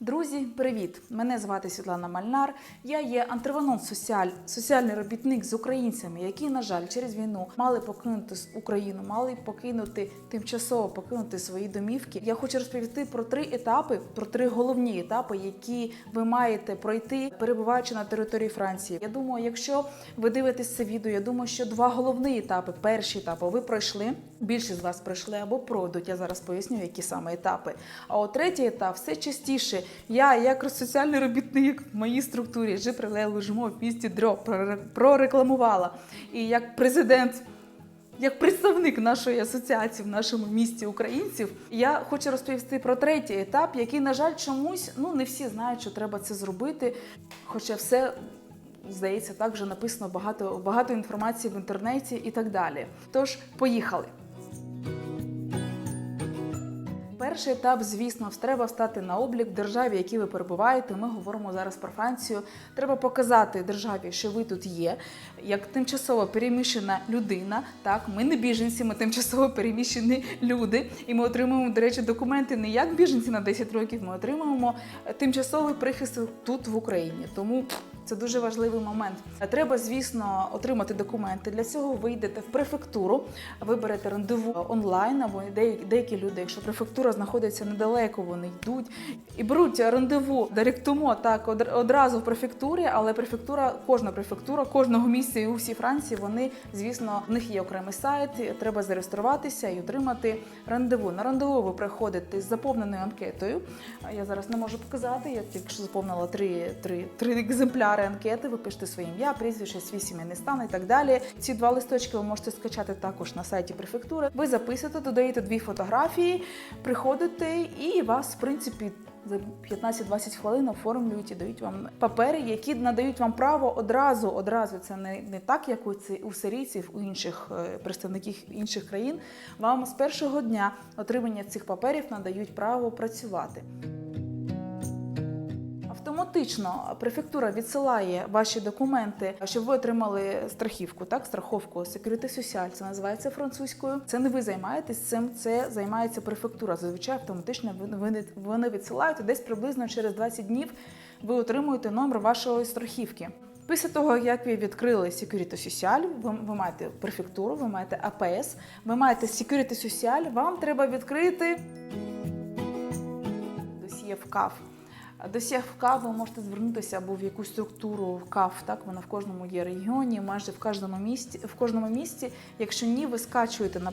Друзі, привіт! Мене звати Світлана Мальнар. Я є антриванон соціаль, соціальний робітник з українцями, які, на жаль, через війну мали покинути Україну, мали покинути тимчасово покинути свої домівки. Я хочу розповісти про три етапи, про три головні етапи, які ви маєте пройти, перебуваючи на території Франції. Я думаю, якщо ви дивитесь це відео, я думаю, що два головні етапи. Перший етап ви пройшли. Більшість з вас пройшли або пройдуть. Я зараз поясню, які саме етапи. А от третій етап все частіше. Я, як соціальний робітник в моїй структурі «Жи прилегло жмо в місті дрьо прорекламувала. І як президент. Як представник нашої асоціації в нашому місті українців, я хочу розповісти про третій етап, який, на жаль, чомусь ну не всі знають, що треба це зробити. Хоча все здається, так вже написано багато, багато інформації в інтернеті і так далі. Тож, поїхали. Перший етап, звісно, треба встати на облік державі, в якій ви перебуваєте. Ми говоримо зараз про Францію. Треба показати державі, що ви тут є, як тимчасово переміщена людина. Так, ми не біженці, ми тимчасово переміщені люди. І ми отримуємо, до речі, документи не як біженці на 10 років. Ми отримуємо е, тимчасовий прихисток тут в Україні. Тому це дуже важливий момент. Треба, звісно, отримати документи. Для цього ви йдете в префектуру, виберете рандеву онлайн, або деякі, люди, якщо префектура знаходиться недалеко, вони йдуть і беруть рандеву директумо так од- одразу в префектурі, але префектура, кожна префектура, кожного місця і у всій Франції, вони, звісно, в них є окремий сайт, треба зареєструватися і отримати рандеву. На рандеву ви приходите з заповненою анкетою. Я зараз не можу показати. Я тільки що заповнила три, три, три екземпляри анкети. Ви пишете своє ім'я, прізвище, свій сімейний стан і так далі. Ці два листочки ви можете скачати також на сайті префектури. Ви записуєте, додаєте дві фотографії, приходите і вас, в принципі. За 15-20 хвилин оформлюють і дають вам папери, які надають вам право одразу. Одразу це не, не так, як у, ці, у сирійців, у інших е, представників інших країн. Вам з першого дня отримання цих паперів надають право працювати. Автоматично префектура відсилає ваші документи, щоб ви отримали страхівку, так страховку Security Social, це називається французькою. Це не ви займаєтесь цим, це займається префектура. Зазвичай автоматично вони відсилають десь приблизно через 20 днів. Ви отримуєте номер вашої страхівки. Після того, як ви відкрили Security Social, ви, ви маєте префектуру, ви маєте АПС, ви маєте Security Social, вам треба відкрити досьє в КАФ. Досьє в ви можете звернутися або в якусь структуру КАФ, так вона в кожному є регіоні, майже в кожному місті. В кожному місті. Якщо ні, ви скачуєте на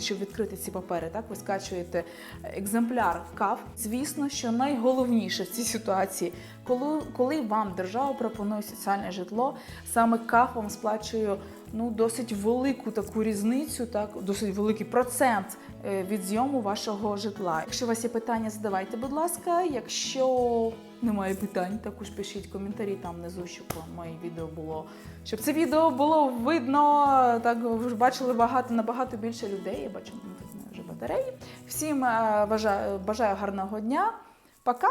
щоб відкрити ці папери, так ви скачуєте екземпляр КАФ. Звісно, що найголовніше в цій ситуації, коли, коли вам держава пропонує соціальне житло, саме КАФ вам сплачує ну досить велику таку різницю, так досить великий процент е, від зйому вашого житла. Якщо у вас є питання, задавайте, будь ласка. Якщо немає питань, також пишіть коментарі там внизу, щоб моє відео було, щоб це відео було видно. Так ви ж бачили багато набагато більше людей. Я бачу, вже батареї. Всім е, бажаю, бажаю гарного дня. Пока!